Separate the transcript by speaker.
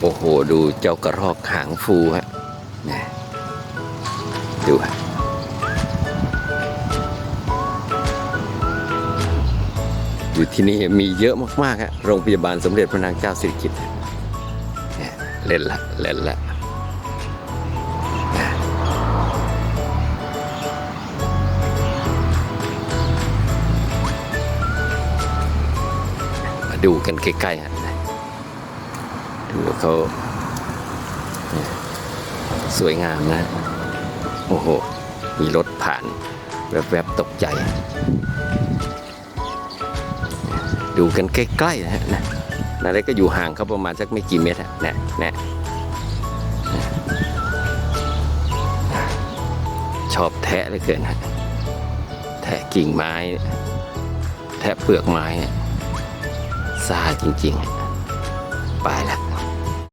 Speaker 1: โอ้โห ดูเจ้ากระรอกหางฟูฮะนะดูฮะอยู่ที่นี่มีเยอะมากๆฮะโรงพยาบาลสมเด็จพระนางเจ้าสิริกิติ์เนี่ยเล่นละเล่นละมาดูกันใกล้ๆฮะ ดูเขาสวยงามนะ โอ้โห มีรถผ่าน แวบๆตกใจ ดูกันใกล้ๆนะฮะนะนาเล็กก็อยู่ห่างเขาประมาณสักไม่กี่เมตรอะนะนะชอบแทะเหลยเกินฮะแทะกิ่งไม้ แทะเปลือกไม้อะซาจริงๆ ไปละ